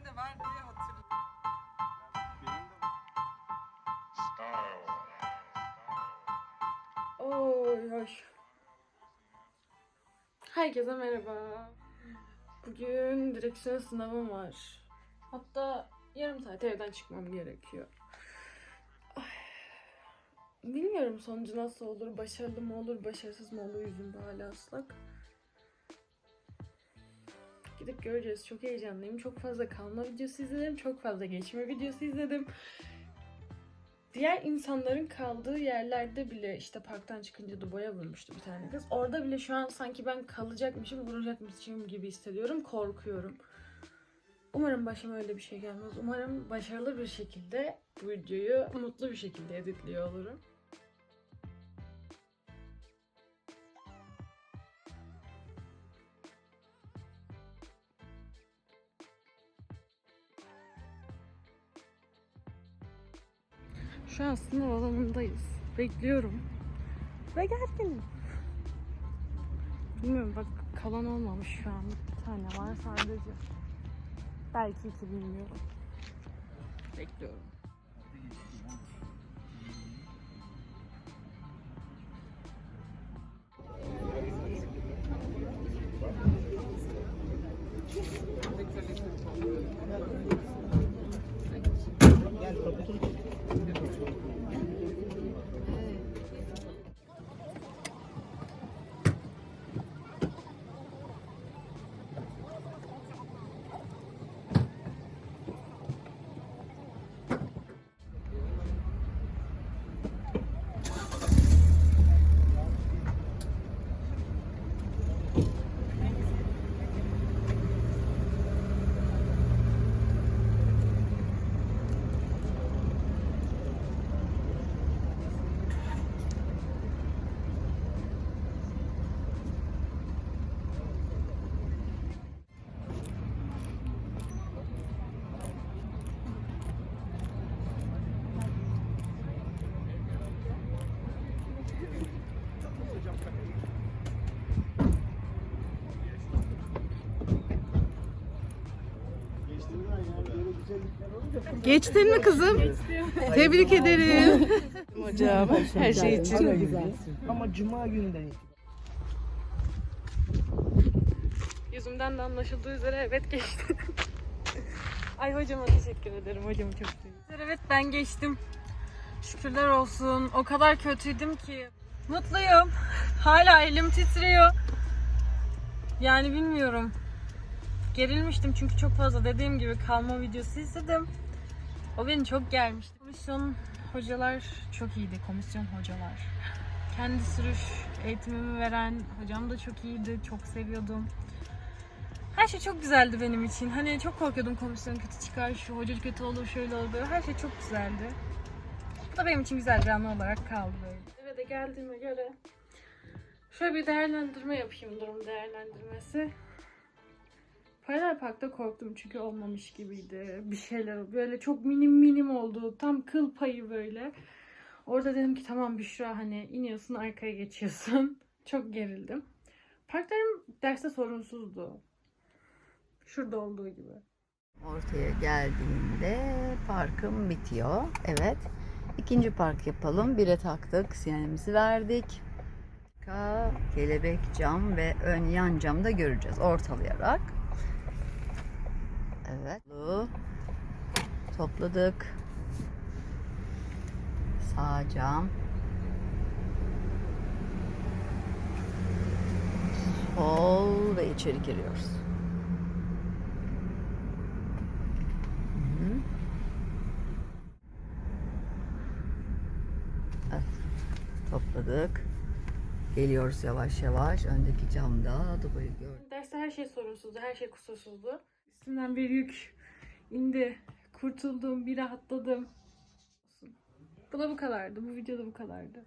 Ben de var diye hatırlıyorum. Herkese merhaba. Bugün direksiyon sınavım var. Hatta yarım saat evden çıkmam gerekiyor. Bilmiyorum sonucu nasıl olur, başarılı mı olur, başarısız mı olur yüzümde hala ıslak. Gidip göreceğiz. Çok heyecanlıyım. Çok fazla kalma videosu izledim. Çok fazla geçme videosu izledim diğer insanların kaldığı yerlerde bile işte parktan çıkınca Dubai'ye vurmuştu bir tane kız. Orada bile şu an sanki ben kalacakmışım, vuracakmışım gibi hissediyorum. Korkuyorum. Umarım başıma öyle bir şey gelmez. Umarım başarılı bir şekilde bu videoyu mutlu bir şekilde editliyor olurum. Şu an sınav alanındayız. Bekliyorum. Ve gerginim. Bilmiyorum bak kalan olmamış şu an. Bir tane var sadece. Belki iki bilmiyorum. Bekliyorum. Geçtin mi kızım? Tebrik ederim. Hocam her şey için. Ama cuma günü de Yüzümden de anlaşıldığı üzere evet geçtim. Ay hocama teşekkür ederim. Hocam çok seviyorum. Evet ben geçtim. Şükürler olsun. O kadar kötüydüm ki. Mutluyum. Hala elim titriyor. Yani bilmiyorum. Gerilmiştim çünkü çok fazla dediğim gibi kalma videosu izledim. O beni çok germişti. Komisyon hocalar çok iyiydi. Komisyon hocalar. Kendi sürüş eğitimimi veren hocam da çok iyiydi. Çok seviyordum. Her şey çok güzeldi benim için. Hani çok korkuyordum komisyon kötü çıkar, şu hoca kötü olur, şöyle olur. Her şey çok güzeldi. Bu da benim için güzel bir anı olarak kaldı. Eve de geldiğime göre şöyle bir değerlendirme yapayım durum değerlendirmesi. Paralel Park'ta korktum çünkü olmamış gibiydi. Bir şeyler böyle çok minim minim oldu. Tam kıl payı böyle. Orada dedim ki tamam Büşra hani iniyorsun arkaya geçiyorsun. çok gerildim. Parklarım derste sorunsuzdu. Şurada olduğu gibi. Ortaya geldiğinde parkım bitiyor. Evet. İkinci park yapalım. Bire taktık. Sinyalimizi verdik. Kelebek cam ve ön yan camda göreceğiz ortalayarak. Evet. Topladık. Sağ cam. Sol ve içeri giriyoruz. Evet. Topladık. Geliyoruz yavaş yavaş. Öndeki camda Dubai'yi gördük. Derste her şey sorunsuzdu, her şey kusursuzdu. Üstümden bir yük indi. Kurtuldum, bir rahatladım. Bu da bu kadardı. Bu videoda bu kadardı.